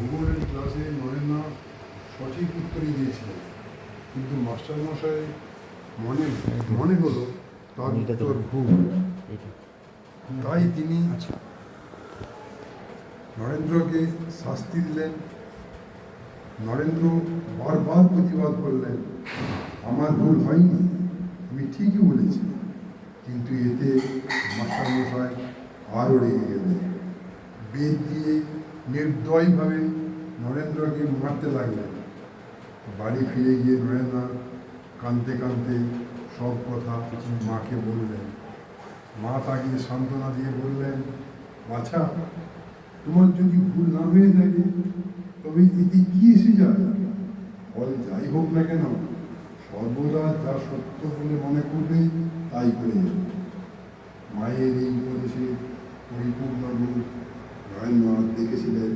ভূগোলের ক্লাসে নরেন্দ্র সঠিক উত্তরই দিয়েছিলেন কিন্তু মাস্টারমশাই মনে মনে হলো তার উত্তর ভুল। তাই তিনি নরেন্দ্রকে শাস্তি দিলেন। নরেন্দ্র বারবার প্রতিবাদ করলেন আমার ভুল হয়নি। আমি ঠিকই বলেছি কিন্তু এতে মাস্টারমশাই আরও রেগে গেলেন। বেদ দিয়ে নির্দয়ভাবে নরেন্দ্রকে মারতে লাগলেন। বাড়ি ফিরে গিয়ে নরেন্দ্র কাঁদতে কাঁদতে সব কথা মাকে বললেন। মা তাকে সান্ত্বনা দিয়ে বললেন, বাছা, তোমার যদি ভুল না হয়ে থাকে, তবে এতে কি এসে যায়? ফল যাই হোক না কেন, সর্বদা যা সত্য বলে মনে করবে তাই করে যাবে মায়ের এই উপদেশে পরিপূর্ণ রূপ নরেন্দ্রনাথ দেখেছিলেন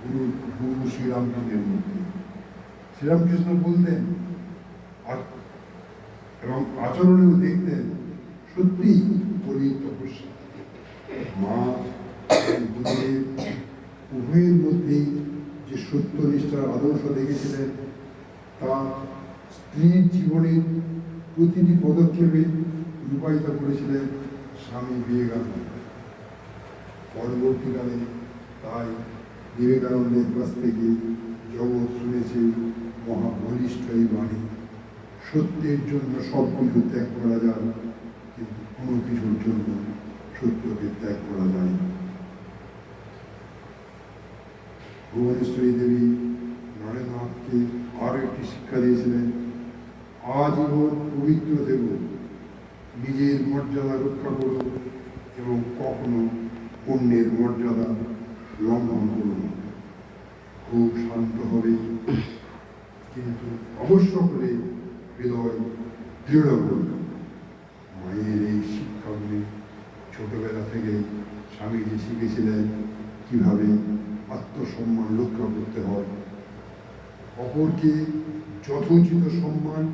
গুরু গুরু শ্রীরামকৃষ্ণের মধ্যে শ্রীরামকৃষ্ণ বলতেন এবং আচরণেও দেখতেন সত্যি করি তপস্যা মা গুরুদেব উভয়ের মধ্যেই যে সত্যনিষ্ঠার আদর্শ দেখেছিলেন, তা স্ত্রীর জীবনের প্রতিটি পদক্ষেপে রূপায়িত করেছিলেন স্বামী বিবেকানন্দ। পরবর্তীকালে তাই বিবেকানন্দের কাছ থেকে জগৎ শুনেছে মহাবলিষ্ঠ এই বাণী। সত্যের জন্য সব কিছু ত্যাগ করা যায়, কিন্তু কোনো কিছুর জন্য সত্যকে ত্যাগ করা যায় না। ভুবনেশ্বরী দেবী নরেন্দ্রনাথকে আরও একটি শিক্ষা দিয়েছিলেন, আজীবন পবিত্র দেব নিজের মর্যাদা রক্ষা করো এবং কখনো অন্যের মর্যাদা লঙ্ঘন করো না। খুব শান্ত হবে। কিন্তু অবশ্য করে হৃদয় দৃঢ় করবে মায়ের এই শিক্ষাগুলি ছোটবেলা থেকে স্বামীজি শিখেছিলেন কীভাবে আত্মসম্মান রক্ষা করতে হয়। অপরকে যথোচিত সম্মান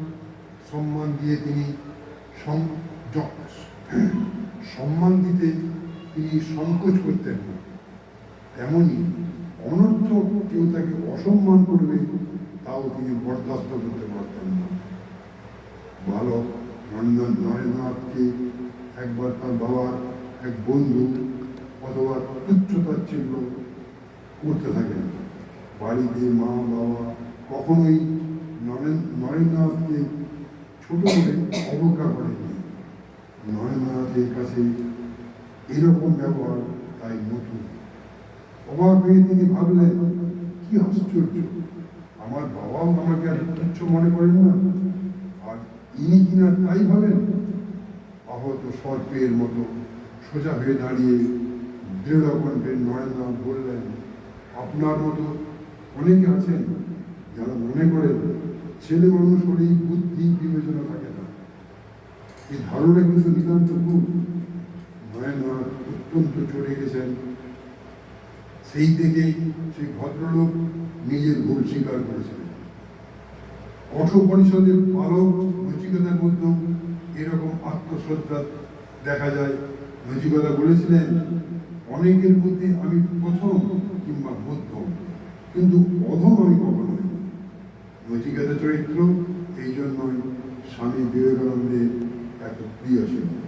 সম্মান দিয়ে তিনি সম্মান দিতে তিনি সংকোচ করতেন না। তেমনি অনর্থ কেউ তাকে অসম্মান করবে, তাও তিনি বরদাস্ত করতে পারতেন না। বালক নরেন্দ্র নরেন্দ্রনাথকে একবার তার বাবার এক বন্ধু অথবা তুচ্ছতাচ্ছিল্য করতে থাকেন। বাড়িতে মা, বাবা কখনোই নরেন, নরেন্দ্রনাথকে ছোট করে অবজ্ঞা করেনি নরেন্দ্রনাথের কাছে এরকম ব্যবহার তাই নতুন। অবাক হয়ে তিনি ভাবলেন, কি আশ্চর্য! আমার বাবাও আমাকে আর তুচ্ছ মনে করেন না। আর ইনি কিনা তাই ভাবেন? আহত সর্পের মতো সোজা হয়ে দাঁড়িয়ে দৃঢ় কণ্ঠে নরেন্দ্রনাথ বললেন, আপনার মতো অনেকে আছেন যারা মনে করেন ছেলে মানুষ হলেই বুদ্ধি বিবেচনা থাকে না। এই ধারণা কিন্তু নিতান্ত হয় না অত্যন্ত চলে গেছেন। সেই থেকে সেই ভদ্রলোক নিজের ভুল স্বীকার করেছিলেন। কঠোপনিষদের পালক নচিকতার মধ্যে এরকম আত্মশ্রদ্ধা দেখা যায়। নচিকতা বলেছিলেন, অনেকের মধ্যে আমি প্রথম কিংবা মধ্যম, কিন্তু অধম আমি কখনো নচিকতা চরিত্র, এই জন্যই স্বামী বিবেকানন্দের এত প্রিয় ছিল।